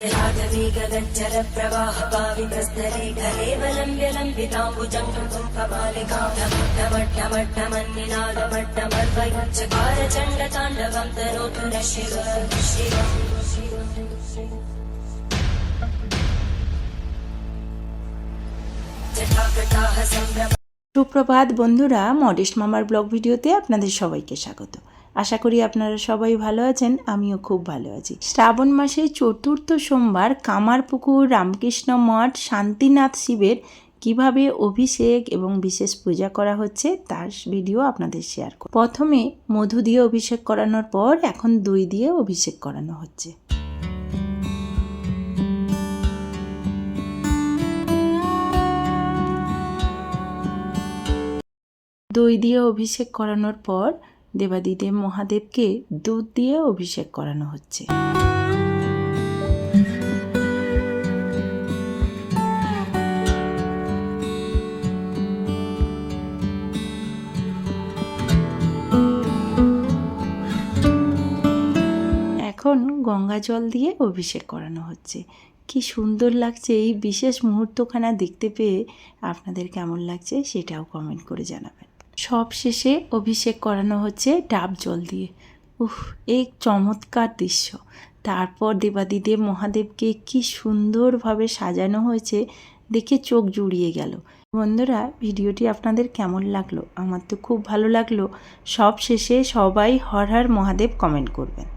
गगच्चरप्रवाहपावितस्तरे घलेवलम्ब्य लम्बिताम्बुजं कुम्भमालिकामट्टमट्टमट्टमन्निनादमट्टमर्वयुच्चकार चण्डताण्डवं तनोतु न शिव जटाकटाः सम्भ्रम সুপ্রভাত বন্ধুরা মডেস্ট মামার ব্লগ ভিডিওতে আপনাদের সবাইকে স্বাগত আশা করি আপনারা সবাই ভালো আছেন, আমিও খুব ভালো আছি। শ্রাবণ মাসের চতুর্থ সোমবার কামারপুকুর রামকৃষ্ণ মঠ শান্তিনাথ শিবের কীভাবে অভিষেক এবং বিশেষ পূজা করা হচ্ছে তার ভিডিও আপনাদের শেয়ার করব। প্রথমে মধু দিয়ে অভিষেক করানোর পর এখন দই দিয়ে অভিষেক করানো হচ্ছে। দই দিয়ে অভিষেক করানোর পর দেবাদিদেব মহাদেবকে দুধ দিয়ে অভিষেক করানো হচ্ছে। এখন গঙ্গা জল দিয়ে অভিষেক করানো হচ্ছে। কি সুন্দর লাগছে এই বিশেষ মুহূর্তখানা দেখতে পেয়ে। আপনাদের কেমন লাগছে সেটাও কমেন্ট করে জানাবেন। সব শেষে অভিষেক করানো হচ্ছে ডাব জল দিয়ে। উহ এই চমৎকার দৃশ্য। তারপর দেবাদিদেব মহাদেবকে কি সুন্দরভাবে সাজানো হয়েছে দেখে চোখ জুড়িয়ে গেল। বন্ধুরা, ভিডিওটি আপনাদের কেমন লাগল? আমার তো খুব ভালো লাগল। সব শেষে সবাই হর হর মহাদেব কমেন্ট করবেন।